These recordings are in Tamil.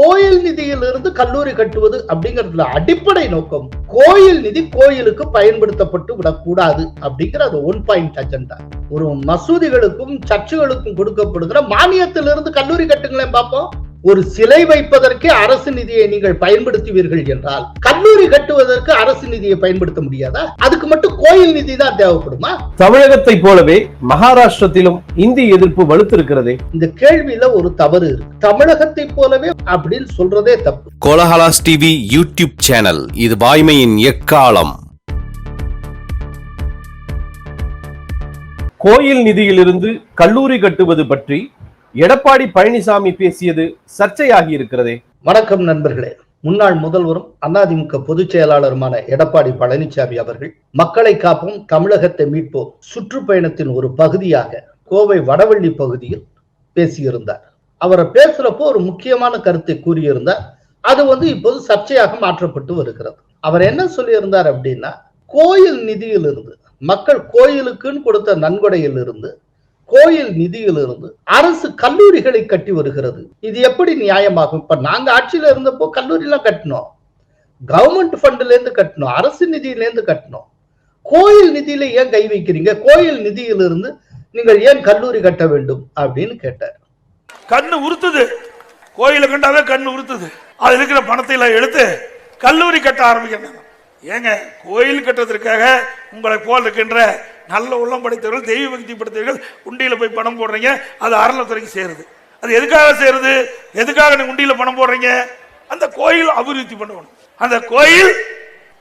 கோயில் நிதியிலிருந்து கல்லூரி கட்டுவது அப்படிங்கறதுல அடிப்படை நோக்கம். கோயில் நிதி கோயிலுக்கு பயன்படுத்தப்பட்டு விடக்கூடாது அப்படிங்கிற அது ஒன் பாயிண்ட் அஜெண்டா ஒரு மசூதிகளுக்கும் சர்ச்சுகளுக்கும் கொடுக்கப்படுகிற மானியத்திலிருந்து கல்லூரி கட்டுங்களேன் பார்ப்போம் ஒரு சிலை வைப்பதற்கே அரசு நிதியை நீங்கள் பயன்படுத்துவீர்கள் என்றால் கல்லூரி கட்டுவதற்கு அரசு நிதியை பயன்படுத்த முடியாதா? அதுக்கு மட்டும் கோயில் நிதி தான் தேவைப்படுமா? தமிழகத்தை போலவே மகாராஷ்டிரத்திலும் இந்தி எதிர்ப்பு வலுத்திருக்கிறதே. இந்த கேள்வியில ஒரு தவறு இருக்கு. தமிழகத்தை போலவே அப்படின்னு சொல்றதே தப்பு. கோலஹலாஸ் டிவி யூடியூப் சேனல் இது வாய்மையின் எக்காலம். கோயில் நிதியிலிருந்து கல்லூரி கட்டுவது பற்றி எடப்பாடி பழனிசாமி பேசியது சர்ச்சையாகி இருக்கிறதே. வணக்கம் நண்பர்களே. முன்னாள் முதல்வரும் அதிமுக பொதுச் செயலாளருமான எடப்பாடி பழனிசாமி அவர்கள் மக்களை காப்போம் தமிழகத்தை மீட்போம் சுற்றுப்பயணத்தின் ஒரு பகுதியாக கோவை வடவள்ளி பகுதியில் பேசியிருந்தார். அவரை பேசுறப்போ ஒரு முக்கியமான கருத்தை கூறியிருந்தார். அது வந்து இப்போது சர்ச்சையாக மாற்றப்பட்டு வருகிறது. அவர் என்ன சொல்லியிருந்தார் அப்படின்னா கோயில் நிதியிலிருந்து மக்கள் கோயிலுக்குன்னு கொடுத்த நன்கொடையிலிருந்து கோயில் நிதியிலிருந்து அரசு கல்லூரிகளை கட்டி வருகிறது. இது எப்படி நியாயமாகும்? இப்ப நாங்க ஆட்சியில இருந்தப்போ கல்லூரி எல்லாம் கட்டினோம் கவர்மெண்ட் ஃபண்ட்ல இருந்து கட்டணும் அரசு நிதியில இருந்து கட்டணும் கோயில் நிதியில ஏன் கை வைக்கிறீங்க? கோயில் நிதியிலிருந்து நீங்கள் ஏன் கல்லூரி கட்ட வேண்டும்? அப்படின்னு கேட்டார். கண்ணு உறுத்துது. கோயிலை கண்டாவே கண்ணு உறுத்துது. அது இருக்கிற பணத்தை எல்லாம் எடுத்து கல்லூரி கட்ட ஆரம்பிக்கணும் ஏங்க கோயில் கட்டுறதுக்காக உங்களை போல் இருக்கின்ற நல்ல உள்ளம் படைத்தவர்கள் தெய்வ பக்தி படைத்தவர்கள் உண்டியில் போய் பணம் போடுறீங்க அது அறநிலத்துறைக்கு சேருது. அது எதுக்காக சேருது? எதுக்காக நீ உண்டியில் பணம் போடுறீங்க? அந்த கோயில் அபிவிருத்தி பண்ணணும். அந்த கோயில்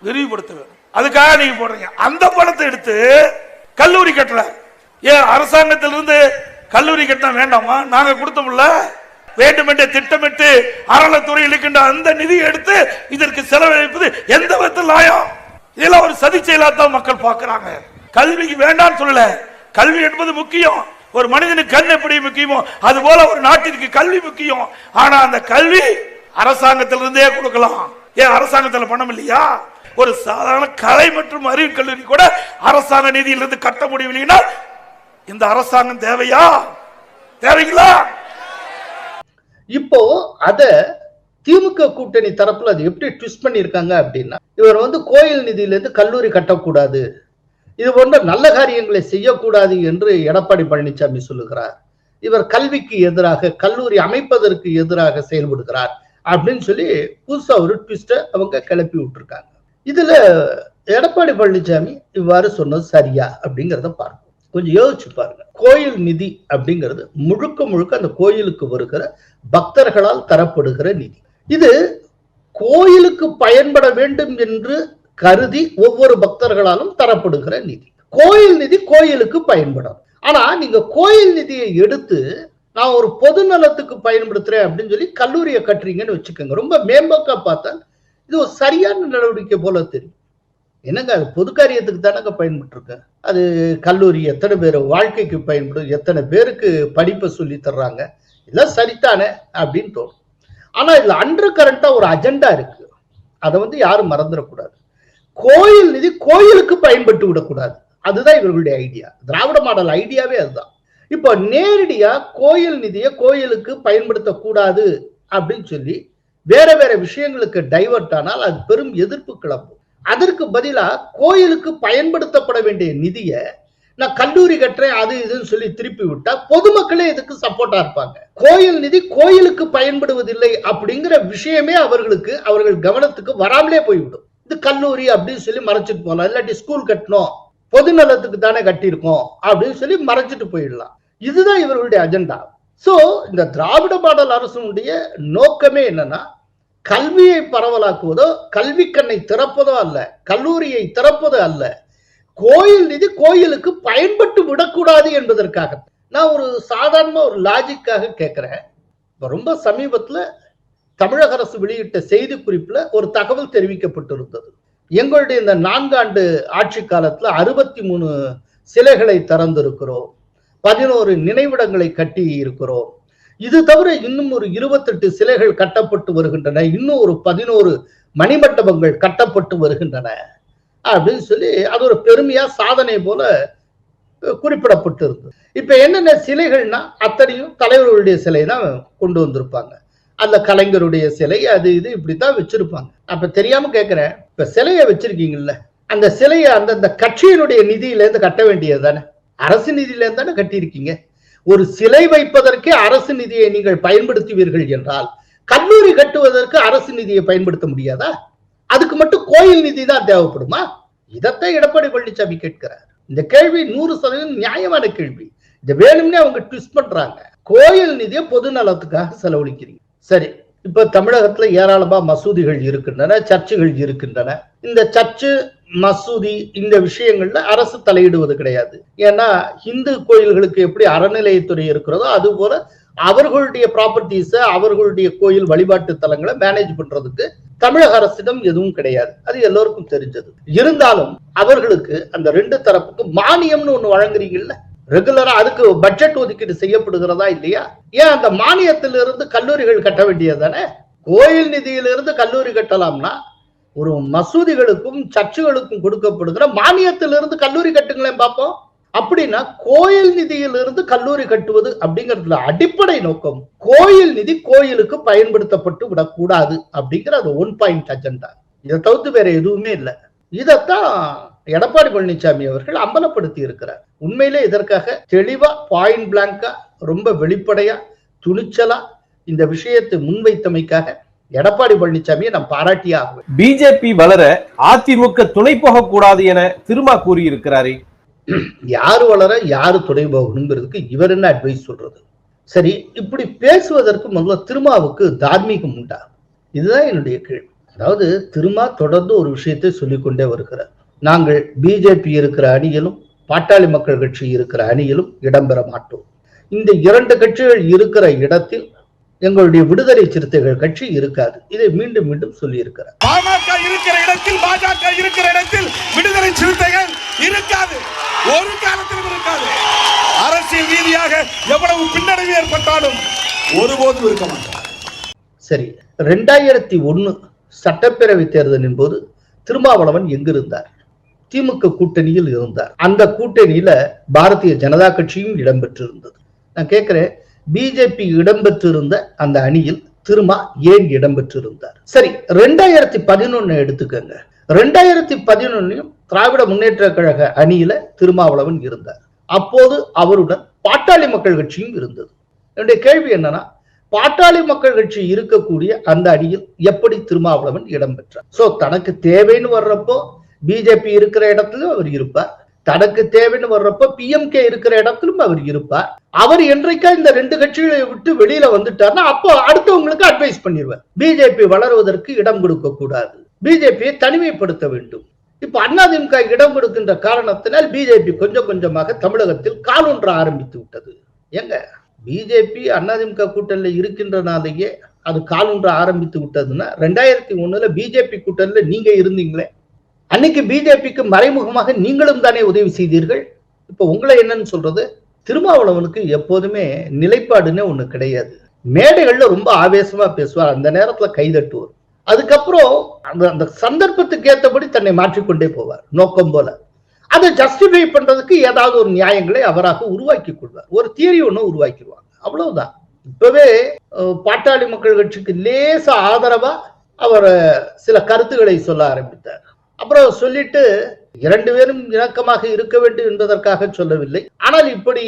விரிவுபடுத்த அதுக்காக நீங்க போடுறீங்க. அந்த பணத்தை எடுத்து கல்லூரி கட்டுற ஏன் அரசாங்கத்திலிருந்து கல்லூரி கட்டினா வேண்டாமா? நாங்க கொடுத்தோம்ல வேண்டுமென்று திட்டமிட்டு அறளத்துறை இருக்கின்ற அந்த நிதியை எடுத்து இதற்கு செலவழிப்பது எந்த விதத்தில் நியாயம்? இதெல்லாம் ஒரு சதி செயலாத்தான் மக்கள் பார்க்கிறாங்க. கல்விக்கு வேண்டாம்னு சொல்லல. கல்வி என்பது முக்கியம். ஒரு மனிதனுக்கு கண் எப்படி முக்கியமோ அது போல ஒரு நாட்டிற்கு கல்வி முக்கியம். ஆனா அந்த கல்வி அரசாங்கத்திலிருந்தே கொடுக்கலாம். ஏன் அரசாங்கத்தில் பணம் இல்லையா? ஒரு சாதாரண கலை மற்றும் அறிவு கல்லூரி கூட அரசாங்க நிதியிலிருந்து கட்ட முடியவில்லைன்னா இந்த அரசாங்கம் தேவையா? தேவைங்களா இப்போ அத திமுக கூட்டணி தரப்புல அது எப்படி ட்விஸ்ட் பண்ணியிருக்காங்க அப்படின்னா இவர் வந்து கோயில் நிதியிலேருந்து கல்லூரி கட்டக்கூடாது. இது போன்ற நல்ல காரியங்களை செய்யக்கூடாது என்று எடப்பாடி பழனிசாமி சொல்லுகிறார். இவர் கல்விக்கு எதிராக கல்லூரி அமைப்பதற்கு எதிராக செயல்படுகிறார் அப்படின்னு சொல்லி புதுசா ஒரு ட்விஸ்ட அவங்க கிளப்பி விட்டுருக்காங்க. இதுல எடப்பாடி பழனிசாமி இவ்வாறு சொன்னது சரியா அப்படிங்கிறத பார்ப்போம். கொஞ்சம் யோசிச்சு பாருங்க. கோயில் நிதி அப்படிங்கிறது முழுக்க முழுக்க அந்த கோயிலுக்கு வருகிற பக்தர்களால் தரப்படுகிற நிதி. இது கோயிலுக்கு பயன்பட வேண்டும் என்று கருதி ஒவ்வொரு பக்தர்களாலும் தரப்படுகிற நிதி. கோயில் நிதி கோயிலுக்கு பயன்படும். ஆனா நீங்க கோயில் நிதியை எடுத்து நான் ஒரு பொது நலத்துக்கு பயன்படுத்துறேன் அப்படின்னு சொல்லி கல்லூரியை கட்டுறீங்கன்னு வச்சுக்கோங்க. ரொம்ப மேம்போக்கா பார்த்தா இது ஒரு சரியான நடவடிக்கை போல தெரியும். என்னங்க அது பொது காரியத்துக்கு தானங்க பயன்பட்டுருக்கு? அது கல்லூரி எத்தனை பேர் வாழ்க்கைக்கு பயன்படும் எத்தனை பேருக்கு படிப்பை சொல்லி தர்றாங்க? இதெல்லாம் சரித்தானே அப்படின்னு தோணும். ஆனா இதுல அண்டர் கரண்டா ஒரு அஜெண்டா இருக்கு. அதை வந்து யாரும் மறந்துடக்கூடாது. கோயில் நிதி கோயிலுக்கு பயன்பட்டு விடக்கூடாது. அதுதான் இவர்களுடைய ஐடியா திராவிட மாடல் ஐடியாவே அதுதான். இப்போ நேரடியா கோயில் நிதியை கோயிலுக்கு பயன்படுத்தக்கூடாது அப்படின்னு சொல்லி வேற வேற விஷயங்களுக்கு டைவர்ட் ஆனால் அது பெரும் எதிர்ப்பு கிளம்பும். அதற்கு பதிலா கோயிலுக்கு பயன்படுத்தப்பட வேண்டிய நிதியை நான் கல்லூரி கட்டுறேன் அது இதுன்னு சொல்லி திருப்பி விட்டா பொதுமக்களே இதுக்கு சப்போர்ட்டா இருப்பாங்க. கோயில் நிதி கோயிலுக்கு பயன்படுவதில்லை அப்படிங்கிற விஷயமே அவர்களுக்கு அவர்கள் கவனத்துக்கு வராமலே போய்விடும். இது கல்லூரி அப்படின்னு சொல்லி மறைச்சிட்டு போகலாம். இல்லாட்டி ஸ்கூல் கட்டணும் பொது நலத்துக்கு தானே கட்டியிருக்கோம் அப்படின்னு சொல்லி மறைச்சிட்டு போயிடலாம். இதுதான் இவர்களுடைய அஜெண்டா சோ இந்த திராவிட மாடல் அரசுடைய நோக்கமே என்னன்னா கல்வியை பரவலாக்குவதோ கல்வி கண்ணை திறப்பதோ அல்ல கல்லூரியை திறப்பதோ அல்ல. கோயில் நிதி கோயிலுக்கு பயன்பட்டு விடக்கூடாது என்பதற்காக. நான் ஒரு சாதாரண ஒரு லாஜிக்காக கேட்கிறேன் ரொம்ப சமீபத்துல தமிழக அரசு வெளியிட்ட செய்தி குறிப்பில் ஒரு தகவல் தெரிவிக்கப்பட்டிருந்தது. எங்களுடைய இந்த நான்காண்டு ஆட்சி காலத்துல அறுபத்தி மூணு சிலைகளை திறந்திருக்கிறோம். பதினோரு நினைவிடங்களை கட்டி இருக்கிறோம். இது தவிர இன்னும் ஒரு இருபத்தெட்டு சிலைகள் கட்டப்பட்டு வருகின்றன. இன்னும் ஒரு பதினோரு மணிமண்டபங்கள் கட்டப்பட்டு வருகின்றன. அப்படின்னு சொல்லி அது ஒரு பெருமையா சாதனை போல குறிப்பிடப்பட்டு இருக்கு இப்ப என்னென்ன சிலைகள்னா அத்தனையும் தலைவர்களுடைய சிலை தான் கொண்டு வந்திருப்பாங்க. அந்த கலைஞருடைய சிலை அது இது இப்படித்தான் வச்சிருப்பாங்க. அப்ப தெரியாம கேக்குறேன் இப்ப சிலையை வச்சிருக்கீங்கல்ல அந்த சிலையை அந்தந்த கட்சியினுடைய நிதியில இருந்து கட்ட வேண்டியது தானே? அரசு நிதியில இருந்து தானே கட்டியிருக்கீங்க? ஒரு சிலை வைப்பதற்கே அரசு நிதியை நீங்கள் பயன்படுத்துவீர்கள் என்றால் கல்லூரி கட்டுவதற்கு அரசு நிதியை பயன்படுத்த முடியாதா? அதுக்கு மட்டும் கோயில் நிதி தான் தேவைப்படுமா? இதத்தை எடப்பாடி பழனிசாமி கேட்கிறார். இந்த கேள்வி நூறு சதவீதம் நியாயமான கேள்வி. இந்த வேணும்னே அவங்க ட்விஸ்ட் பண்றாங்க. கோயில் நிதியை பொது நலத்துக்காக செலவழிக்கிறீங்க. சரி இப்ப தமிழகத்துல ஏராளமா மசூதிகள் இருக்கின்றன சர்ச்சுகள் இருக்கின்றன. இந்த சர்ச்சு மசூதி இந்த விஷயங்கள்ல அரசு தலையிடுவது கிடையாது. ஏன்னா இந்து கோயில்களுக்கு எப்படி அறநிலையத்துறை இருக்கிறதோ அது போல அவர்களுடைய ப்ராப்பர்ட்டிஸை அவர்களுடைய கோயில் வழிபாட்டு தலங்களை மேனேஜ் பண்றதுக்கு தமிழக அரசிடம் எதுவும் கிடையாது. அது எல்லோருக்கும் தெரிஞ்சது. இருந்தாலும் அவர்களுக்கு அந்த ரெண்டு தரப்புக்கு மானியம்னு ஒண்ணு வழங்குறீங்கல்ல? ரெகுலரா அதுக்கு பட்ஜெட் ஒதுக்கீடு செய்யப்படுகிறதா இல்லையா? ஏன் அந்த மானியத்திலிருந்து கல்லூரிகள் கட்ட வேண்டியது தானே? கோயில் நிதியிலிருந்து கல்லூரி கட்டலாம்னா ஒரு மசூதிகளுக்கும் சர்ச்சுகளுக்கும் கொடுக்கப்படுகிற மானியத்திலிருந்து கல்லூரி கட்டுங்களேன் பார்ப்போம் அப்படின்னா கோயில் நிதியிலிருந்து கல்லூரி கட்டுவது அப்படிங்கிறதுல அடிப்படை நோக்கம். கோயில் நிதி கோயிலுக்கு பயன்படுத்தப்பட்டு விடக்கூடாது அப்படிங்கிற அது ஒன் பாயிண்ட் அஜெண்டா இதை தவிர்த்து வேற எதுவுமே இல்லை. இதைத்தான் எடப்பாடி பழனிசாமி அவர்கள் அம்பலப்படுத்தி இருக்கிறார். உண்மையிலே இதற்காக தெளிவா பாயிண்ட் பிளாங்கா ரொம்ப வெளிப்படையா துணிச்சலா இந்த விஷயத்தை முன்வைத்தமைக்காக எடப்பாடி பழனிசாமியை நான் பாராட்டியே பிஜேபி வளர அதிமுக துணை போகக்கூடாது என திருமா கூறியிருக்கிறாரே. யாரு வளர யாரு துணை போகணுங்கிறதுக்கு இவர் என்ன அட்வைஸ் சொல்றது? சரி இப்படி பேசுவதற்கு முதல்ல திருமாவுக்கு தார்மீகம் உண்டா? இதுதான் என்னுடைய கேள்வி. அதாவது திருமா தொடர்ந்து ஒரு விஷயத்தை சொல்லிக்கொண்டே வருகிறார். நாங்கள் பிஜேபி இருக்கிற அணியிலும் பாட்டாளி மக்கள் கட்சி இருக்கிற அணியிலும் இடம்பெற மாட்டோம். இந்த இரண்டு கட்சிகள் இருக்கிற இடத்தில் எங்களுடைய விடுதலை சிறுத்தைகள் கட்சி இருக்காது. இதை மீண்டும் மீண்டும் சொல்லியிருக்கிறார். பாமக இருக்கிற இடத்தில் பாஜக இருக்கிற இடத்தில் விடுதலை சிறுத்தைகள் இருக்காது. ஒரு காலத்திலும் இருக்காது. அரசியல் ரீதியாக எவ்வளவு பின்னடைவு ஏற்பட்டாலும் ஒருபோதும் இருக்க சரி ரெண்டாயிரத்தி ஒண்ணு சட்டப்பேரவை தேர்தலின் போது திருமாவளவன் எங்கிருந்தார்? திமுக கூட்டணியில் இருந்தார். அந்த கூட்டணியில பாரதிய ஜனதா கட்சியும் இடம்பெற்றிருந்தது. நான் கேட்கிறேன் பிஜேபி இடம்பெற்றிருந்த அந்த அணியில் திருமா ஏன் இடம்பெற்றிருந்தார்? சரி ரெண்டாயிரத்தி பதினொன்னு எடுத்துக்கங்க. ரெண்டாயிரத்தி பதினொன்னையும் திராவிட முன்னேற்ற கழக அணியில திருமாவளவன் இருந்தார். அப்போது அவருடன் பாட்டாளி மக்கள் கட்சியும் இருந்தது. என்னுடைய கேள்வி என்னன்னா பாட்டாளி மக்கள் கட்சி இருக்கக்கூடிய அந்த அணியில் எப்படி திருமாவளவன் இடம்பெற்றார் சோ தனக்கு தேவைன்னு வர்றப்போ பிஜேபி இருக்கிற இடத்துல அவர் இருப்பார். தனக்கு தேவைன்னு வர்றப்போ பிஎம்கே இருக்கிற இடத்திலும் அவர் இருப்பார். அவர் என்றைக்கா இந்த ரெண்டு கட்சிகளை விட்டு வெளியில வந்துட்டார்னா அப்போ அடுத்தவங்களுக்கு அட்வைஸ் பண்ணிடுவார். பிஜேபி வளருவதற்கு இடம் கொடுக்க கூடாது. பிஜேபியை தனிமைப்படுத்த வேண்டும். இப்ப அதிமுக இடம் கொடுக்கின்ற காரணத்தினால் பிஜேபி கொஞ்சம் கொஞ்சமாக தமிழகத்தில் காலொன்ற ஆரம்பித்து விட்டது. எங்க பிஜேபி அதிமுக கூட்டணியில் இருக்கின்றனாலேயே அது காலொன்ற ஆரம்பித்து விட்டதுன்னா ரெண்டாயிரத்தி ஒண்ணுல பிஜேபி கூட்டணியில நீங்க இருந்தீங்களே. அன்னைக்கு பிஜேபிக்கு மறைமுகமாக நீங்களும் தானே உதவி செய்தீர்கள்? இப்ப உங்களை என்னன்னு சொல்றது? திருமாவளவனுக்கு எப்போதுமே நிலைப்பாடுன்னு ஒண்ணு கிடையாது. மேடைகள்ல ரொம்ப ஆவேசமா பேசுவார். அந்த நேரத்துல கைதட்டுவார். அதுக்கப்புறம் அந்த அந்த சந்தர்ப்பத்துக்கு ஏற்றபடி தன்னை மாற்றிக்கொண்டே போவார். நோக்கம் போல. அதை ஜஸ்டிஃபை பண்றதுக்கு ஏதாவது ஒரு நியாயங்களை அவராக உருவாக்கி கொள்வார். ஒரு தியரி ஒன்று உருவாக்கிடுவாங்க. அவ்வளவுதான். இப்பவே பாட்டாளி மக்கள் கட்சிக்கு லேச ஆதரவா அவர் சில கருத்துக்களை சொல்ல ஆரம்பித்தார். அப்புறம் சொல்லிட்டு இரண்டு பேரும் இணக்கமாக இருக்க வேண்டும் என்பதற்காக சொல்லவில்லை. ஆனால் இப்படி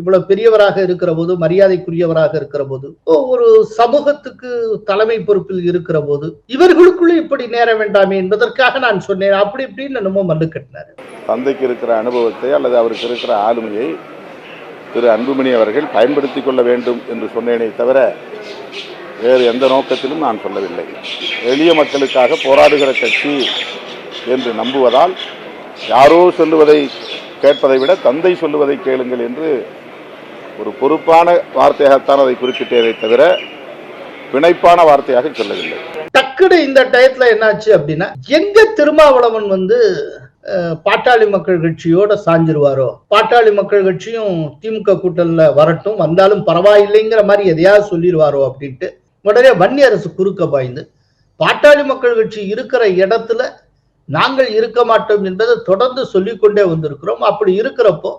இவ்வளவு பெரியவராக இருக்கிற போது மரியாதைக்குரியவராக இருக்கிற போது ஒரு சமூகத்துக்கு தலைமை பொறுப்பில் இருக்கிற போது இவர்களுக்குள்ள இப்படி நேர வேண்டாமே என்பதற்காக நான் சொன்னேன். அப்படி இப்படின்னு என்னமோ மல்லு கட்டினாரு. தந்தைக்கு இருக்கிற அனுபவத்தை அல்லது அவருக்கு இருக்கிற ஆளுமையை திரு அன்புமணி அவர்கள் பயன்படுத்தி கொள்ள வேண்டும் என்று சொன்னேனே தவிர வேறு எந்த நோக்கத்திலும் நான் சொல்லவில்லை. எளிய மக்களுக்காக போராடுகிற கட்சி என்று நம்புவதால் யாரோ சொல்லுவதை கேட்பதை விட தந்தை சொல்லுவதை கேளுங்கள் என்று ஒரு பொறுப்பான வார்த்தையாகத்தான் அதை குறிப்பிட்டதை தவிர பிணைப்பான வார்த்தையாக சொல்லவில்லை. டக்குனு இந்த டயத்துல என்னாச்சு அப்படின்னா எங்க திருமாவளவன் வந்து பாட்டாளி மக்கள் கட்சியோட சாஞ்சிருவாரோ? பாட்டாளி மக்கள் கட்சியும் திமுக கூட்டணில வரட்டும் வந்தாலும் பரவாயில்லைங்கிற மாதிரி எதையாவது சொல்லிடுவாரோ அப்படின்ட்டு உடனே வன்னி அரசு குறுக்க பாய்ந்து பாட்டாளி மக்கள் கட்சி இருக்கிற இடத்துல நாங்கள் இருக்க மாட்டோம் என்பதை தொடர்ந்து சொல்லிக்கொண்டே வந்திருக்கிறோம். அப்படி இருக்கிறப்போ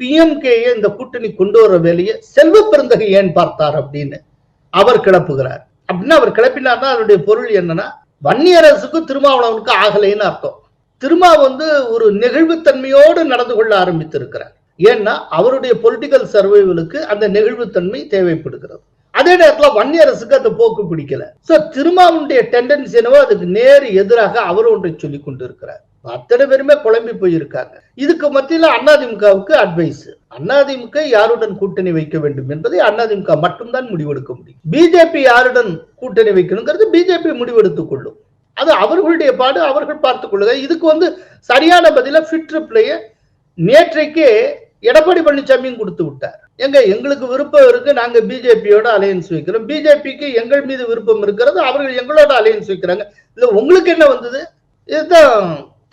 பிஎம்கேயை இந்த கூட்டணி கொண்டு வர வேலையை செல்வ பெருந்தகை ஏன் பார்த்தார் அப்படின்னு அவர் கிளப்புகிறார். அப்படின்னு அவர் கிளப்பினார்னா அதனுடைய பொருள் என்னன்னா வன்னியரசுக்கு திருமாவளவனுக்கு ஆகலைன்னு அர்த்தம். திருமா வந்து ஒரு நெகிழ்வுத்தன்மையோடு நடந்து கொள்ள ஆரம்பித்திருக்கிறார். ஏன்னா அவருடைய பொலிட்டிக்கல் சர்வைவலுக்கு அந்த நெகிழ்வுத்தன்மை தேவைப்படுகிறது. அதே நேரத்துல வன்னியரசுக்கு அந்த போக்கு பிடிக்கல. சோ திருமாவுடைய டெண்டன்சி என்னவோ அதுக்கு நேர் எதிராக அவர் ஒன்றை சொல்லி கொண்டு இருக்கிறார் அத்தனை பேருமே குழம்பி போயிருக்காங்க. இதுக்கு மத்தியில அதிமுகவுக்கு அட்வைஸ் அதிமுக யாருடன் கூட்டணி வைக்க வேண்டும் என்பதை அதிமுக மட்டும்தான் முடிவெடுக்க முடியும். பிஜேபி யாருடன் கூட்டணி வைக்கணுங்கிறது பிஜேபி முடிவெடுத்துக் கொள்ளும். அது அவர்களுடைய பாடு அவர்கள் பார்த்துக் கொள்ளுங்க. இதுக்கு வந்து சரியான பதில ஃபிட் ரிப்ளைய நேற்றைக்கே எடப்பாடி பழனிசாமியும் கொடுத்து விட்டார். எங்க எங்களுக்கு விருப்பம் இருக்கு நாங்க பிஜேபியோட அலையன்ஸ் வைக்கிறோம். பிஜேபிக்கு எங்கள் மீது விருப்பம் இருக்கிறது அவர்கள் எங்களோட அலையன்ஸ் வைக்கிறாங்க. இல்ல உங்களுக்கு என்ன வந்தது? இதுதான்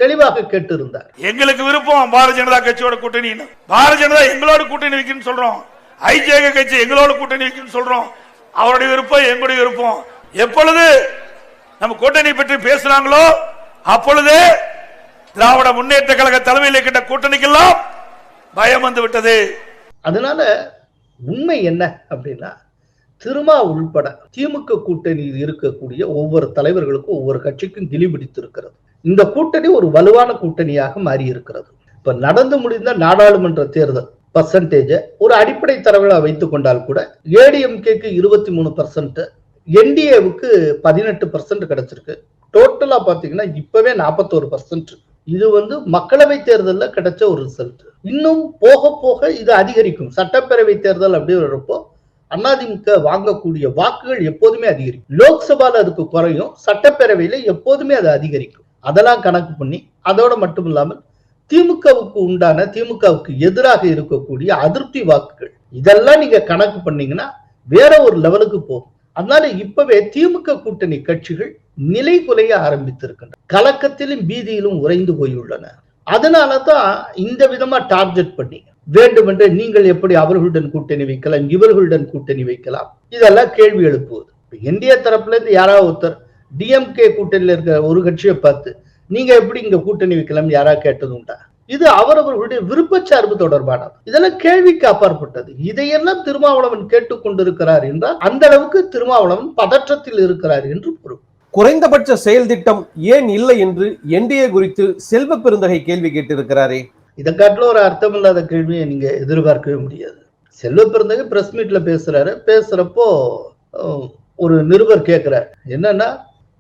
தெளிவாக கேட்டு இருந்தார் எங்களுக்கு விருப்பம் பாரதிய ஜனதா கட்சியோட கூட்டணி பாரதிய ஜனதா எங்களோட கூட்டணி வைக்கணும்னு சொல்றோம். ஐஜேக கட்சி எங்களோட கூட்டணி வைக்கணும்னு சொல்றோம். அவருடைய விருப்பம் எங்களுடைய விருப்பம். எப்பொழுது நம்ம கூட்டணி பற்றி பேசுறாங்களோ அப்பொழுது திராவிட முன்னேற்ற கழக தலைமையில் இருக்கின்ற கூட்டணிக்கெல்லாம் பயம் வந்து விட்டது. அதனால உண்மை என்ன அப்படின்னா திருமா உள்பட திமுக கூட்டணியில் இருக்கக்கூடிய ஒவ்வொரு தலைவர்களுக்கும் ஒவ்வொரு கட்சிக்கும் கிளி பிடித்திருக்கிறது. இந்த கூட்டணி ஒரு வலுவான கூட்டணியாக மாறி இருக்கிறது இப்ப நடந்து முடிந்த நாடாளுமன்ற தேர்தல் பர்சன்டேஜ ஒரு அடிப்படை தரவுகளை வைத்துக் கொண்டால் கூட ஏடிஎம்கேக்கு இருபத்தி மூணு பர்சன்ட் என்டிஏவுக்கு பதினெட்டு பர்சன்ட் கிடைச்சிருக்கு. டோட்டலா பாத்தீங்கன்னா இப்பவே நாற்பத்தோரு பர்சன்ட் இது வந்து மக்களவை தேர்தலில் கிடைச்ச ஒரு ரிசல்ட் இன்னும் போக போக இது அதிகரிக்கும். சட்டப்பேரவை தேர்தல் அப்படி அதிமுக வாங்கக்கூடிய வாக்குகள் எப்போதுமே அதிகரிக்கும். லோக்சபால அதுக்கு குறையும். சட்டப்பேரவையில எப்போதுமே அது அதிகரிக்கும். அதெல்லாம் கணக்கு பண்ணி அதோட மட்டும் இல்லாமல் திமுகவுக்கு உண்டான திமுகவுக்கு எதிராக இருக்கக்கூடிய அதிருப்தி வாக்குகள் இதெல்லாம் நீங்க கணக்கு பண்ணீங்கன்னா வேற ஒரு லெவலுக்கு போகும். அதனால இப்பவே திமுக கூட்டணி கட்சிகள் நிலை குலைய ஆரம்பித்திருக்கின்றன. கலக்கத்திலும் பீதியிலும் உறைந்து போயுள்ளன. அதனால தான் இந்த விதமா டார்கெட் பண்ணி வேண்டுமென்றே நீங்கள் எப்படி அவர்களுடன் கூட்டணி வைக்கலாம் இவர்களுடன் கூட்டணி வைக்கலாம் இதெல்லாம் கேள்வி எழுப்புவது. இந்திய தரப்புல இருந்து யாராவது ஒருத்தர் டிஎம்கே கூட்டணியில் இருக்கிற ஒரு கட்சியை பார்த்து நீங்க எப்படி இங்க கூட்டணி வைக்கலாம் யாராவது கேட்டது உண்டா? இது அவரவர்களுடைய விருப்பச்சார்பு தொடர்பானது. இதெல்லாம் கேள்விக்கு அப்பாற்பட்டது இதையெல்லாம் திருமாவளவன் கேட்டுக்கொண்டிருக்கிறார் என்றால் அந்த அளவுக்கு திருமாவளவன் பதற்றத்தில் இருக்கிறார் என்று பொருள். குறைந்தபட்ச செயல் திட்டம் ஏன் இல்லை என்று என்டிஏ குறித்து செல்வ பெருந்தகை கேள்வி கேட்டிருக்கிறாரே. இதை காட்டில ஒரு அர்த்தமில்லாத கேள்வியை நீங்க எதிர்பார்க்கவே முடியாது. செல்வ பிறந்தகை பிரஸ் மீட்ல பேசுறாரு. பேசுறப்போ ஒரு நிருபர் கேட்கிறார் என்னன்னா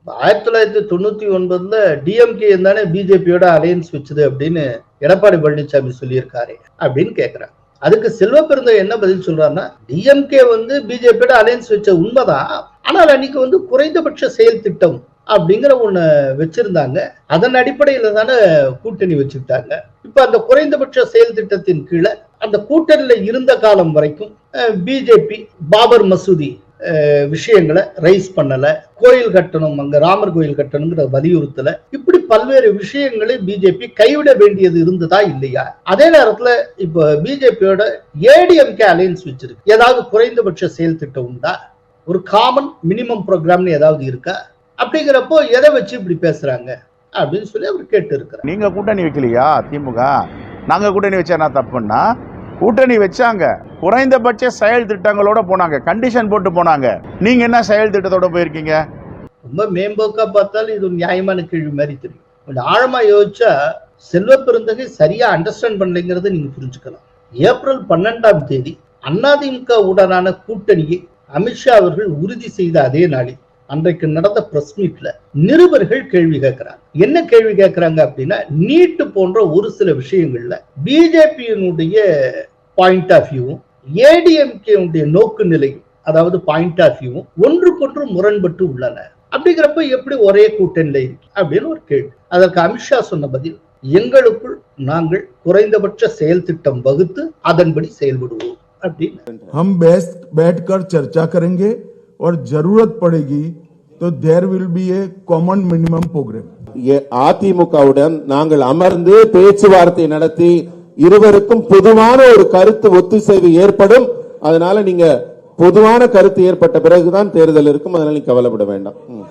ஆயிரத்தி தொள்ளாயிரத்தி தொண்ணூத்தி ஒன்பதுல டிஎம்கே தானே பிஜேபியோட அலையன்ஸ் வச்சது அப்படின்னு எடப்பாடி பழனிசாமி சொல்லியிருக்காரு அப்படின்னு கேக்குறாங்க அதுக்கு செல்வ பெருந்தகை என்ன பதில் சொல்றாருன்னா டிஎம்கே வந்து பிஜேபியோட அலையன்ஸ் வச்ச உண்மைதான். ஆனால் அன்னைக்கு வந்து குறைந்தபட்ச செயல் திட்டம் அப்படிங்கிற ஒண்ணு வச்சிருந்தாங்க. அதன் அடிப்படையில தானே கூட்டணி வச்சுக்கிட்டாங்க. இப்ப அந்த குறைந்தபட்ச செயல் திட்டத்தின் கீழே அந்த கூட்டணியில இருந்த காலம் வரைக்கும் பிஜேபி பாபர் மசூதி விஷயங்களை ரைஸ் பண்ணல. கோயில் கட்டணும் அங்க ராமர் கோயில் கட்டணுங்கிற வலியுறுத்தல. இப்படி பல்வேறு விஷயங்களை பிஜேபி கைவிட வேண்டியது இருந்ததா இல்லையா? அதே நேரத்துல இப்ப பிஜேபியோட ஏடிஎம்கே அலையன்ஸ் வச்சிருக்கு. ஏதாவது குறைந்தபட்ச செயல் திட்டம் உண்டா? ஒரு காமன் மினிமம் ப்ரோக்ராம்னு ஏதாவது இருக்கா? அப்படிங்கிறப்போ எதை வச்சு இப்படி பேசுறாங்க? அப்படின்னு சொல்லி அவர் கேட்டு இருக்கிறார் நீங்க கூட்டணி வைக்கலையா திமுக? நாங்க கூட்டணி வச்சா என்ன தப்புன்னா கூட்டணி வச்சாங்க. குறைந்தபட்ச செயல் திட்டங்களோட போனாங்க. கண்டிஷன் போட்டு போனாங்க. நீங்க என்ன செயல் திட்டத்தோட போயிருக்கீங்க? ரொம்ப மேம்போக்கா பார்த்தாலும் இது நியாயமான கேள்வி மாதிரி தெரியும். கொஞ்சம் ஆழமா யோசிச்சா செல்வ பெருந்தகை சரியா அண்டர்ஸ்டாண்ட் பண்ணலைங்கிறத நீங்க புரிஞ்சுக்கலாம். ஏப்ரல் பன்னெண்டாம் தேதி அதிமுக உடனான கூட்டணியை அமித்ஷா அவர்கள் உறுதி செய்த அதே நாளில் அன்றைக்கு நடந்த பிரஸ் மீட்ல நிருபர்கள் கேள்வி கேட்கிறாங்க. என்ன கேள்வி கேட்கிறாங்க அப்படின்னா நீட்டு போன்ற ஒரு சில விஷயங்கள்ல பிஜேபியினுடைய பாயிண்ட் ஆஃப் வியூவும் ஏடிஎம்கே நோக்கு நிலையும் அதாவது பாயிண்ட் ஆஃப் வியூவும் ஒன்றுக்கொன்று முரண்பட்டு உள்ளன. அப்படிங்கிறப்ப எப்படி ஒரே கூட்டணியில இருக்கு அப்படின்னு ஒரு கேள்வி. அதற்கு அமித்ஷா சொன்ன பதில் எங்களுக்குள் நாங்கள் குறைந்தபட்ச செயல் திட்டம் வகுத்து அதன்படி செயல்படுவோம். அப்படின்னு हम बेस्ट बैठकर चर्चा करेंगे और जरूरत पड़ेगी तो there will be a common minimum programme எ- அதிமுகவுடன் நாங்கள் அமர்ந்து பேச்சுவார்த்தை நடத்தி இருவருக்கும் பொதுவான ஒரு கருத்து ஒத்துசைவு ஏற்படும் அதனால நீங்க பொதுவான கருத்து ஏற்பட்ட பிறகுதான் தேர்தல் இருக்கும் அதனால நீங்க கவலைப்பட வேண்டாம் ம்.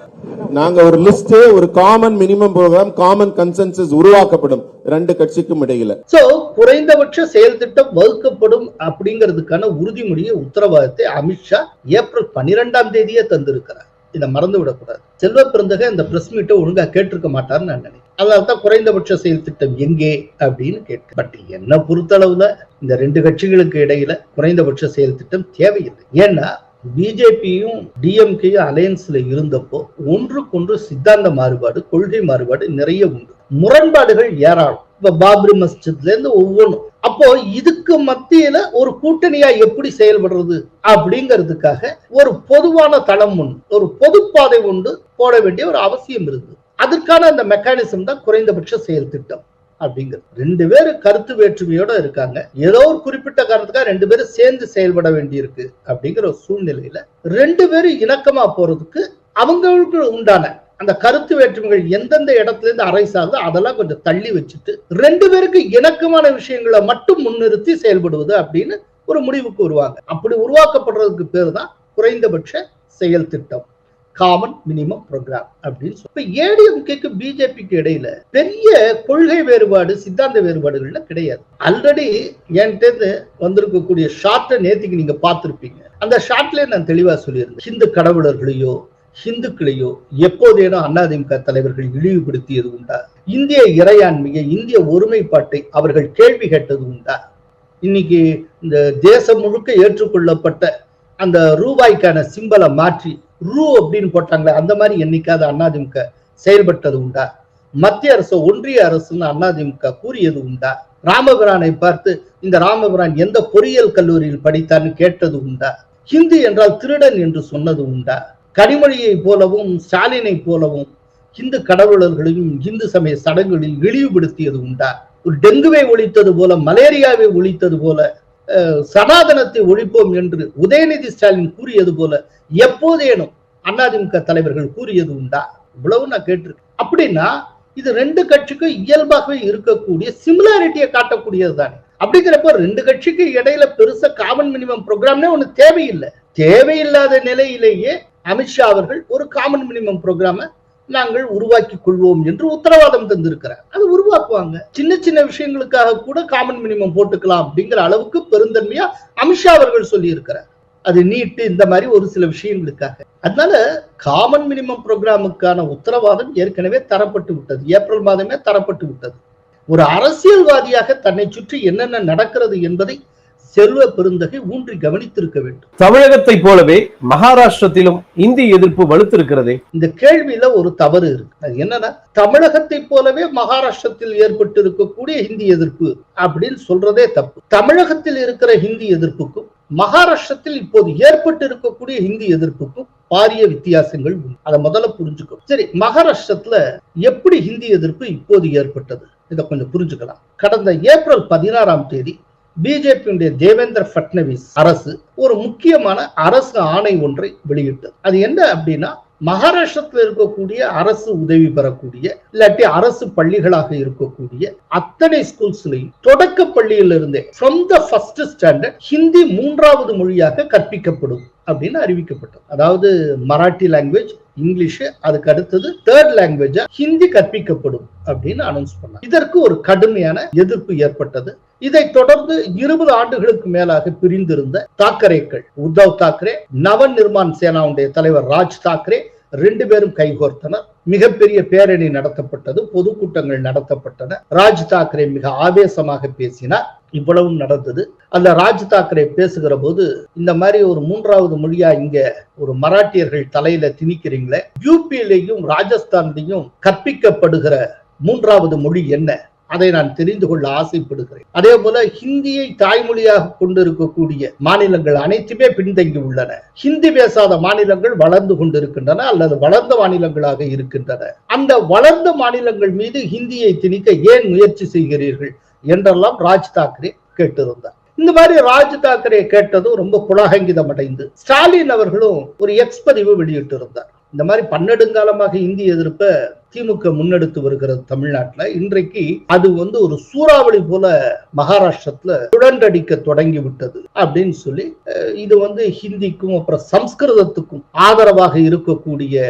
நாங்க ஒரு லிஸ்ட் ஒரு common minimum programme common consensus உருவாக்கப்படும் ரெண்டு கட்சிக்கும் இடையில. சோ குறைந்தபட்ச செயல் திட்டம் வகுக்கப்படும் அப்படிங்கிறதுக்கான உறுதிமொழியை உத்தரவாதத்தை அமித்ஷா ஏப்ரல் பன்னிரெண்டாம் தேதியே தந்திருக்கிறார். இதை மறந்து விடக்கூடாது. செல்வ பிறந்தக இந்த பிரஸ் மீட்டை ஒழுங்கா கேட்டிருக்க மாட்டார்னு நான் நினைக்கிறேன். அதனால தான் குறைந்தபட்ச செயல் திட்டம் எங்கே அப்படின்னு கேட்க பட் என்ன பொறுத்தளவுல இந்த ரெண்டு கட்சிகளுக்கு இடையில குறைந்தபட்ச செயல் திட்டம் தேவையில்லை. ஏன்னா பிஜேபியும் டிஎம்கேயும் அலையன்ஸ்ல இருந்தப்போ ஒன்றுக்கொன்று சித்தாந்த மாறுபாடு கொள்கை மாறுபாடு நிறைய உண்டு. முரண்பாடுகள் ஏராளம். இப்ப பாப்ரி மஸ்ஜித்ல இருந்து ஒவ்வொன்றும் அப்போ இதுக்கு மத்தியில ஒரு கூட்டணியா எப்படி செயல்படுறது அப்படிங்கிறதுக்காக ஒரு பொதுவான தளம் ஒன்று ஒரு பொதுப்பாதை ஒன்று போட வேண்டிய ஒரு அவசியம் இருக்கு அதற்கான அந்த மெக்கானிசம் தான் குறைந்தபட்ச செயல் திட்டம். அப்படிங்கிறது. ரெண்டு பேரும் கருத்து வேற்றுமையோட இருக்காங்க. ஏதோ ஒரு குறிப்பிட்ட காரணத்துக்காக ரெண்டு பேரும் சேர்ந்து செயல்பட வேண்டியிருக்கு அப்படிங்கிற ஒரு சூழ்நிலையில ரெண்டு பேரும் இணக்கமா போறதுக்கு அவங்களுக்கு உண்டான அந்த கருத்து வேற்றுமைகள் எந்தெந்த இடத்துல இருந்து அரை சார்ந்து அதெல்லாம் கொஞ்சம் தள்ளி வச்சுட்டு ரெண்டு பேருக்கு இணக்கமான விஷயங்களை மட்டும் முன்னிறுத்தி செயல்படுவது அப்படின்னு ஒரு முடிவுக்கு வருவாங்க. அப்படி உருவாக்கப்படுறதுக்கு பேர் தான் குறைந்தபட்ச செயல் திட்டம். காமன் மினிமம் ப்ரோக்ராம் அப்படின்னு சொல்லி இப்ப ஏடிஎம்கேக்கு பிஜேபிக்கு இடையில பெரிய கொள்கை வேறுபாடு சித்தாந்த வேறுபாடுகள்ல கிடையாது. ஆல்ரெடி என்கிட்ட வந்திருக்கக்கூடிய ஷார்ட்டை நேத்திக்கு நீங்க பார்த்திருப்பீங்க. அந்த ஷார்ட்ல நான் தெளிவா சொல்லியிருந்தேன். ஹிந்து கடவுளர்களையோ ஹிந்துக்களையோ எப்போதேனும் அதிமுக தலைவர்கள் இழிவுபடுத்தியது உண்டா? இந்திய இறையாண்மையை இந்திய ஒருமைப்பாட்டை அவர்கள் கேள்வி கேட்டது உண்டா? இன்னைக்கு இந்த தேசம் முழுக்க ஏற்றுக்கொள்ளப்பட்ட அந்த ரூபாய்க்கான சிம்பலை மாற்றி ரூ அப்படின்னு போட்டாங்களே அந்த மாதிரி என்னைக்காவது அதிமுக செயல்பட்டது உண்டா? மத்திய அரசு ஒன்றிய அரசுன்னு அதிமுக கூறியது உண்டா? ராமபுரானை பார்த்து இந்த ராமபுரான் எந்த பொறியியல் கல்லூரியில் படித்தான்னு கேட்டது உண்டா? ஹிந்தி என்றால் திருடன் என்று சொன்னது உண்டா? கனிமொழியை போலவும் ஸ்டாலினை போலவும் இந்து கடவுளர்களையும் இந்து சமய சடங்குகளில் இழிவுபடுத்தியது உண்டா? ஒரு டெங்குவை ஒழித்தது போல மலேரியாவை ஒழித்தது போல சனாதனத்தை ஒழிப்போம் என்று உதயநிதி ஸ்டாலின் கூறியது போல எப்போதேனும் அதிமுக தலைவர்கள் கூறியது உண்டா? இவ்வளவு நான் கேட்டிருக்கேன். அப்படின்னா இது ரெண்டு கட்சிக்கும் இயல்பாகவே இருக்கக்கூடிய சிமிலாரிட்டியை காட்டக்கூடியது தானே. அப்படிங்கிறப்ப ரெண்டு கட்சிக்கு இடையில பெருசா காமன் மினிமம் ப்ரோக்ராம்னே ஒண்ணு தேவையில்லை. தேவையில்லாத நிலையிலேயே அமித்ஷா அவர்கள் ஒரு காமன் மினிமம் ப்ரோக்ராம நாங்கள் உருவாக்கி கொள்வோம் என்று உத்தரவாதம் தந்திருக்கிறார். அது உருவாக்குவாங்க. சின்ன சின்ன விஷயங்களுக்காக கூட காமன் மினிமம் போட்டுக்கலாம் அப்படிங்கிற அளவுக்கு பெருந்தன்மையா அமித்ஷா அவர்கள் சொல்லி இருக்கிறார் அது நீட்டு இந்த மாதிரி ஒரு சில விஷயங்களுக்காக. அதனால காமன் மினிமம் ப்ரோக்ராமுக்கான உத்தரவாதம் ஏற்கனவே தரப்பட்டு விட்டது. ஏப்ரல் மாதமே தரப்பட்டு விட்டது. ஒரு அரசியல்வாதியாக தன்னை சுற்றி என்னென்ன நடக்கிறது என்பதை செல்வ பெருந்தகை ஊன்றி கவனித்திருக்க வேண்டும். தமிழகத்தை போலவே மகாராஷ்டிரத்திலும் இந்தி எதிர்ப்பு வலுத்திருக்கிறதே. இந்த கேள்வியில ஒரு தவறு இருக்கு. அது என்னன்னா தமிழகத்தை போலவே மகாராஷ்டிரத்தில் ஏற்பட்டு இருக்கக்கூடிய ஹிந்தி எதிர்ப்பு அப்படின்னு சொல்றதே தப்பு. தமிழகத்தில் இருக்கிற ஹிந்தி எதிர்ப்புக்கும் மகாராஷ்டிரத்தில் இப்போது ஏற்பட்டு இருக்கக்கூடிய ஹிந்தி எதிர்ப்புக்கும் பாரிய வித்தியாசங்கள் உண்டு. அதை முதல்ல புரிஞ்சுக்கணும். சரி மகாராஷ்டிரத்துல எப்படி ஹிந்தி எதிர்ப்பு இப்போது ஏற்பட்டது? இதை கொஞ்சம் புரிஞ்சுக்கலாம். கடந்த ஏப்ரல் பதினாறாம் தேதி பிஜேபியுடைய தேவேந்திர பட்னவிஸ் அரசு ஒரு முக்கியமான அரசு ஆணை ஒன்றை வெளியிட்டது. அது என்ன அப்படின்னா மகாராஷ்டிரத்தில் இருக்கக்கூடிய அரசு உதவி பெறக்கூடிய இல்லாட்டி அரசு பள்ளிகளாக இருக்கக்கூடிய அத்தனை ஸ்கூல்ஸ்லையும் தொடக்க பள்ளியிலிருந்தே from the first standard Hindi மூன்றாவது மொழியாக கற்பிக்கப்படும் அப்படின்னு அறிவிக்கப்பட்டது. அதாவது மராட்டி லாங்குவேஜ் இங்கிலீஷு அதுக்கு அடுத்தது தேர்ட் லாங்குவேஜா ஹிந்தி கற்பிக்கப்படும் அப்படின்னு அனௌன்ஸ் பண்ணாங்க. இதற்கு ஒரு கடுமையான எதிர்ப்பு ஏற்பட்டது. இதை தொடர்ந்து இருபது ஆண்டுகளுக்கு மேலாக பிரிந்திருந்த தாக்கரேக்கள் உத்தவ் தாக்கரே நவ நிர்மான் சேனாவுடைய தலைவர் ராஜ் தாக்கரே ரெண்டு பேரும் கைகோர்த்தனர். மிகப்பெரிய பேரணி நடத்தப்பட்டது பொதுக்கூட்டங்கள் நடத்தப்பட்டன. ராஜ் தாக்கரே மிக ஆவேசமாக பேசினார். இவ்வளவும் நடந்தது. அந்த ராஜ் தாக்கரே பேசுகிற போது இந்த மாதிரி ஒரு மூன்றாவது மொழியா இங்க ஒரு மராட்டியர்கள் தலையில திணிக்கிறீங்களே யூபியிலையும் ராஜஸ்தான்லையும் கற்பிக்கப்படுகிற மூன்றாவது மொழி என்ன? அதை நான் தெரிந்து கொள்ள ஆசைப்படுகிறேன். அதே போல ஹிந்தியை தாய்மொழியாக கொண்டிருக்கக்கூடிய மாநிலங்கள் அனைத்துமே பின்தங்கி உள்ளன. ஹிந்தி பேசாத மாநிலங்கள் வளர்ந்து கொண்டிருக்கின்றன அல்லது வளர்ந்த மாநிலங்களாக இருக்கின்றன. அந்த வளர்ந்த மாநிலங்கள் மீது ஹிந்தியை திணிக்க ஏன் முயற்சி செய்கிறீர்கள்? என்றெல்லாம் ராஜ் தாக்கரே கேட்டிருந்தார். இந்த மாதிரி ராஜ் தாக்கரே கேட்டதும் ரொம்ப புலகங்கிதம் அடைந்து ஸ்டாலின் அவர்களும் ஒரு எக்ஸ் பதிவு வெளியிட்டிருந்தார். இந்த மாதிரி பன்னெடுங்காலமாக இந்தி எதிர்ப்பை திமுக முன்னெடுத்து வருகிறது தமிழ்நாட்டில் இன்றைக்கு அது வந்து ஒரு சூறாவளி போல மகாராஷ்டிரத்துல சுழன்றடிக்க தொடங்கி விட்டது அப்படின்னு சொல்லி இது வந்து ஹிந்திக்கும் அப்புறம் சம்ஸ்கிருதத்துக்கும் ஆதரவாக இருக்கக்கூடிய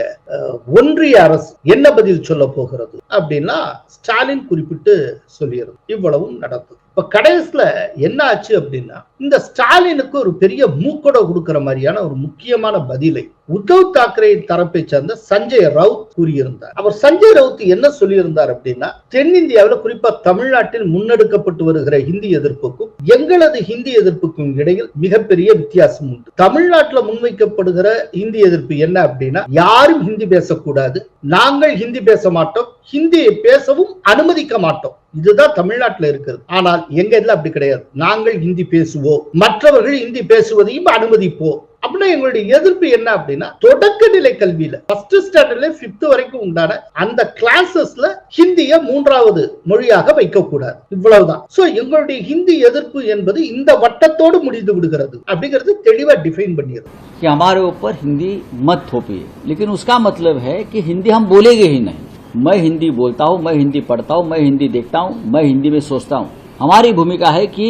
ஒன்றிய அரசு என்ன பதில் சொல்ல போகிறது அப்படின்னா ஸ்டாலின் குறிப்பிட்டு சொல்லிடுறது இவ்வளவும் நடந்தது. இப்ப கடைசியில என்ன ஆச்சு அப்படின்னா இந்த ஸ்டாலினுக்கு ஒரு பெரிய மூக்கொடை கொடுக்கிற மாதிரியான ஒரு முக்கியமான பதிலை உத்தவ் தாக்கரே தரப்பை சேர்ந்த சஞ்சய் ரவுத் கூறியிருந்தார். அவர் சஞ்சய் ரவுத் என்ன சொல்லியிருந்தார் அப்படின்னா தென்னிந்தியாவில் குறிப்பா தமிழ்நாட்டில் முன்னெடுக்கப்பட்டு வருகிற ஹிந்தி எதிர்ப்புக்கும் எங்களது ஹிந்தி எதிர்ப்புக்கும் இடையில் மிகப்பெரிய வித்தியாசம் உண்டு. தமிழ்நாட்டில் முன்வைக்கப்படுகிற ஹிந்தி எதிர்ப்பு என்ன அப்படின்னா யாரும் ஹிந்தி பேசக்கூடாது நாங்கள் ஹிந்தி பேச மாட்டோம் ஹிந்தியை பேசவும் அனுமதிக்க மாட்டோம். இதுதான் தமிழ்நாட்டுல இருக்கிறது. ஆனால் எங்க இதுல அப்படி கிடையாது. நாங்கள் ஹிந்தி பேசுவோம். மற்றவர்கள் ஹிந்தி பேசுவதையும் அனுமதிப்போம். அப்படின்னா எங்களுடைய எதிர்ப்பு என்ன அப்படின்னா தொடக்க நிலை கல்வியில ஃபர்ஸ்ட் ஸ்டாண்டர்ட்ல பிப்த் வரைக்கும் உண்டான அந்த கிளாஸஸ்ல ஹிந்திய மூன்றாவது மொழியாக வைக்க கூடாது இவ்வளவுதான் சோ எங்களுடைய ஹிந்தி எதிர்ப்பு என்பது இந்த வட்டத்தோடு முடிந்து விடுகிறது அப்படிங்கிறது தெளிவா டிஃபைன் பண்ணிடுது कि हमारे ऊपर हिंदी मत थोपिए लेकिन उसका मतलब है कि हिंदी हम बोलेंगे ही नहीं मैं हिंदी बोलता हूँ मैं हिंदी पढ़ता हूँ मैं हिंदी देखता हूँ मैं हिंदी में सोचता हूँ हमारी भूमिका है कि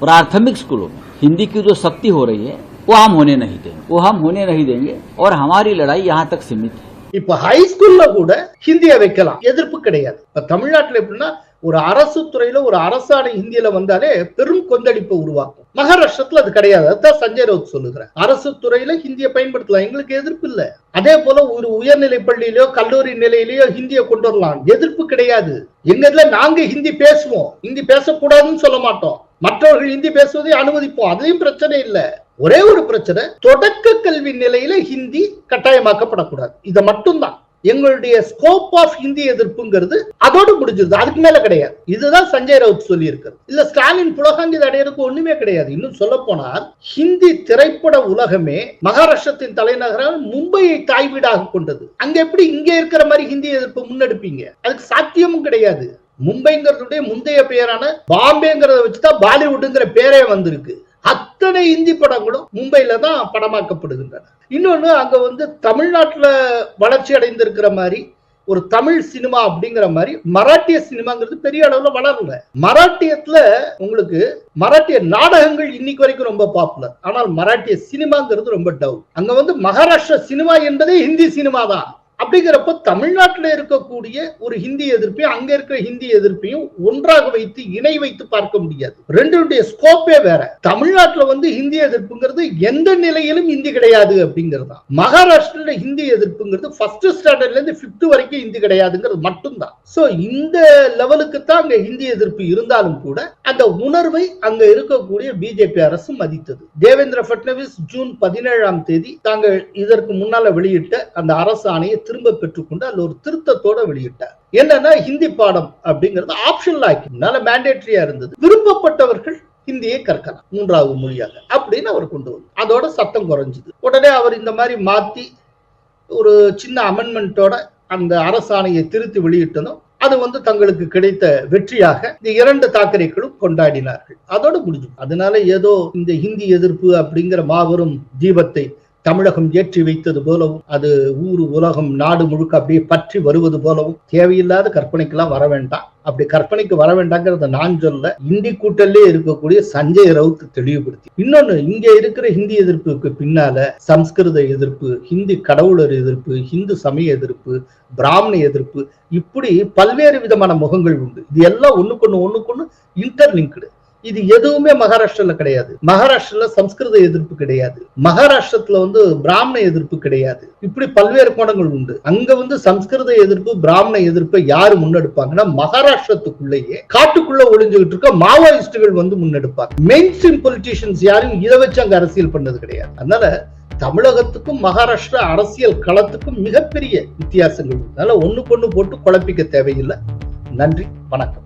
प्राथमिक स्कूलों में हिंदी की जो सख्ती हो रही है वो हम होने नहीं देंगे वो हम होने नहीं देंगे और हमारी लड़ाई यहाँ तक सीमित है இப்ப ஹை ஸ்கூல்ல கூட ஹிந்தியை வைக்கலாம் எதிர்ப்பு கிடையாது இப்ப தமிழ்நாட்டுல எப்படின்னா ஒரு அரசு துறையில ஒரு அரசாணை ஹிந்தியில வந்தாலே பெரும் கொந்தளிப்பை உருவாக்கும் மகாராஷ்டிரத்துல அது கிடையாது அதுதான் சஞ்சய் ரவுத் சொல்லுகிறேன் அரசு துறையில ஹிந்தியை பயன்படுத்தலாம் எங்களுக்கு எதிர்ப்பு இல்ல அதே போல ஒரு உயர்நிலை பள்ளியிலயோ கல்லூரி நிலையிலயோ ஹிந்தியை கொண்டு வரலாம் எதிர்ப்பு கிடையாது எங்க இதுல நாங்க ஹிந்தி பேசுவோம் ஹிந்தி பேசக்கூடாதுன்னு சொல்ல மாட்டோம் மற்றவர்கள் ஹிந்தி பேசுவதை அனுமதிப்போம். அதுலயும் பிரச்சனை இல்லை. ஒரே ஒரு பிரச்சனை தொடக்க கல்வி நிலையில ஹிந்தி கட்டாயமாக்கப்படக்கூடாது. இதை மட்டும்தான். எங்களுடைய ஸ்கோப் ஆஃப் ஹிந்தி எதிர்ப்புங்கிறது அதோடு முடிஞ்சது அதுக்கு மேல கிடையாது. இதுதான் சஞ்சய் ரவுத் சொல்லி இருக்கிறது இல்ல ஸ்டாலின் புலகாங்கித அடையிறதுக்கு ஒண்ணுமே கிடையாது. இன்னும் சொல்ல போனால் ஹிந்தி திரைப்பட உலகமே மகாராஷ்டிரத்தின் தலைநகரான மும்பையை தாய்வீடாக கொண்டது. அங்க எப்படி இங்க இருக்கிற மாதிரி ஹிந்தி எதிர்ப்பு முன்னெடுப்பீங்க? அதுக்கு சாத்தியமும் கிடையாது. மும்பைங்கிறதுடைய முந்தைய பெயரான பாம்பேங்கிறத வச்சுதான் பாலிவுட்டுங்கிற பேரே வந்திருக்கு. அத்தனை இந்தி படங்களும் மும்பையில தான் படமாக்கப்படுகின்றன. இன்னொன்னு அங்க வந்து தமிழ்நாட்டுல வளர்ச்சி அடைந்திருக்கிற மாதிரி ஒரு தமிழ் சினிமா அப்படிங்கிற மாதிரி மராட்டிய சினிமாங்கிறது பெரிய அளவுல வளரல. மராட்டியத்துல உங்களுக்கு மராட்டிய நாடகங்கள் இன்னைக்கு வரைக்கும் ரொம்ப பாப்புலர் ஆனால் மராட்டிய சினிமாங்கிறது ரொம்ப டவுன் அங்க வந்து மகாராஷ்டிர சினிமா என்பதே ஹிந்தி சினிமா தான் அப்படிங்கிறப்ப தமிழ்நாட்டில் இருக்கக்கூடிய ஒரு ஹிந்தி எதிர்ப்பையும் அங்க இருக்கிற ஹிந்தி எதிர்ப்பையும் ஒன்றாக வைத்து இணை வைத்து பார்க்க முடியாது. ரெண்டுடைய ஸ்கோப்பே வேற. தமிழ்நாட்டில் வந்து ஹிந்தி எதிர்ப்புங்கிறது எந்த நிலையிலும் ஹிந்தி கிடையாது அப்படிங்கிறது? தான் மகாராஷ்டிரில ஹிந்தி எதிர்ப்புங்கிறது ஃபர்ஸ்ட் ஸ்டாண்டர்ட்ல இருந்து பிப்த் வரைக்கும் ஹிந்தி கிடையாதுங்கிறது மட்டும்தான். சோ இந்த லெவலுக்கு தான் அங்க ஹிந்தி எதிர்ப்பு இருந்தாலும் கூட அந்த உணர்வை அங்க இருக்கக்கூடிய பிஜேபி அரசு மதித்தது. தேவேந்திர பட்னவிஸ் ஜூன் பதினேழாம் தேதி தாங்கள் இதற்கு முன்னால வெளியிட்ட அந்த அரசாணையை திரும்ப பெற்றுக்கொண்டு அதுல ஒரு திருத்தத்தோட வெளியிட்டார். என்னன்னா ஹிந்தி பாடம் அப்படிங்கிறது ஆப்ஷனல் ஆக்கினால மேண்டேட்டரியா இருந்தது. விருப்பப்பட்டவர்கள் ஹிந்தியை கற்கலாம் மூன்றாவது மொழியாக அப்படின்னு அவர் கொண்டு வந்தார். அதோட சத்தம் குறைஞ்சது. உடனே அவர் இந்த மாதிரி மாத்தி ஒரு சின்ன அமெண்ட்மெண்ட்டோட அந்த அரசாணையை திருத்தி வெளியிட்டதும் அது வந்து தங்களுக்கு கிடைத்த வெற்றியாக இந்த இரண்டு தாக்கரேக்களும் கொண்டாடினார்கள். அதோட முடிஞ்சு அதனால ஏதோ இந்த ஹிந்தி எதிர்ப்பு அப்படிங்கிற மாபெரும் தீபத்தை தமிழகம் ஏற்றி வைத்தது போலவும் அது ஊர் உலகம் நாடு முழுக்க அப்படியே பற்றி வருவது போலவும் தேவையில்லாத கற்பனைக்கெல்லாம் வர வேண்டாம். அப்படி கற்பனைக்கு வர வேண்டாங்கிறத நான் சொல்ல இந்தி கூட்டல்லே இருக்கக்கூடிய சஞ்சய் ரவுத் தெளிவுபடுத்தி. இன்னொன்னு இங்க இருக்கிற ஹிந்தி எதிர்ப்புக்கு பின்னால சம்ஸ்கிருத எதிர்ப்பு ஹிந்தி கடவுளர் எதிர்ப்பு ஹிந்து சமய எதிர்ப்பு பிராமண எதிர்ப்பு இப்படி பல்வேறு விதமான முகங்கள் உண்டு. இது எல்லாம் ஒண்ணுக்கு ஒண்ணுக்கு ஒண்ணு இன்டர்லிங்க்டு இது எதுவுமே மகாராஷ்டிரால கிடையாது. மகாராஷ்டிரால சம்ஸ்கிருத எதிர்ப்பு கிடையாது. மகாராஷ்டிரத்துல வந்து பிராமண எதிர்ப்பு கிடையாது. இப்படி பல்வேறு கோணங்கள் உண்டு. அங்க வந்து சம்ஸ்கிருத எதிர்ப்பு பிராமண எதிர்ப்பை யாரு முன்னெடுப்பாங்கன்னா மகாராஷ்டிரத்துக்குள்ளேயே காட்டுக்குள்ள ஒளிஞ்சுகிட்டு இருக்க மாவோயிஸ்டுகள் வந்து முன்னெடுப்பாங்க. மெயின் ஸ்ட்ரீம் பொலிட்டீஷியன்ஸ் யாரும் இதை வச்சு அங்க அரசியல் பண்ணது கிடையாது. அதனால தமிழகத்துக்கும் மகாராஷ்டிரா அரசியல் களத்துக்கும் மிகப்பெரிய வித்தியாசங்கள் அதனால ஒண்ணுக்கு ஒண்ணு போட்டு குழப்பிக்க தேவையில்லை. நன்றி வணக்கம்.